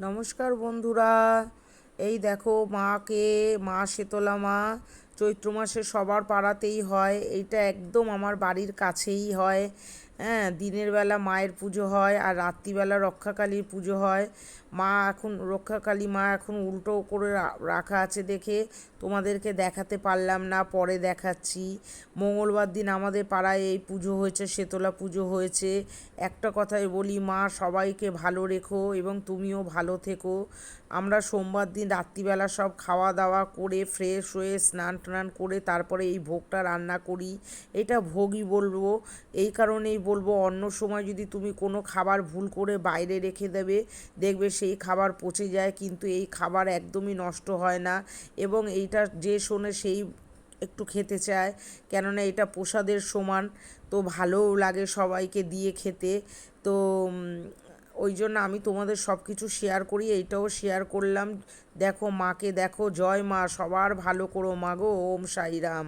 নমস্কার বন্ধুরা। এই দেখো মাকে, মা শীতলা মা, চৈত্র মাসে সবার পাড়াতেই হয়। এইটা একদম আমার বাড়ির কাছেই হয়। হ্যাঁ দিনের বেলা মায়ের পুজো হয় আর রাত্রিবেলা রক্ষাকালীর পুজো হয়। মা এখন, রক্ষাকালী মা এখন উল্টো করে রাখা আছে দেখে তোমাদেরকে দেখাতে পারলাম না, পরে দেখাচ্ছি। মঙ্গলবার দিন আমাদের পাড়ায় এই পুজো হয়েছে শেতলা পুজো হয়েছে। একটা কথাই বলি, মা সবাইকে ভালো রেখো এবং তুমিও ভালো থেকো। আমরা সোমবার দিন রাত্রিবেলা সব খাওয়া দাওয়া করে ফ্রেশ হয়ে স্নান টান করে তারপরে এই ভোগটা রান্না করি। এটা ভোগই বলব। এই কারণেই বলব, অন্য সময় যদি তুমি কোনো খাবার ভুল করে বাইরে রেখে দেবে, দেখবে সেই খাবার পচে যায়, কিন্তু এই খাবার একদমই নষ্ট হয় না। এবং এইটা যে শোনে সেই একটু খেতে চায়, কেননা এটা প্রসাদের সমান। তো ভালোও লাগে সবাইকে দিয়ে খেতে। তো ওই জন্য আমি তোমাদের সব কিছু শেয়ার করি, এইটাও শেয়ার করলাম। দেখো মাকে দেখো, জয় মা, সবার ভালো করো মা গো, ওম সাইরাম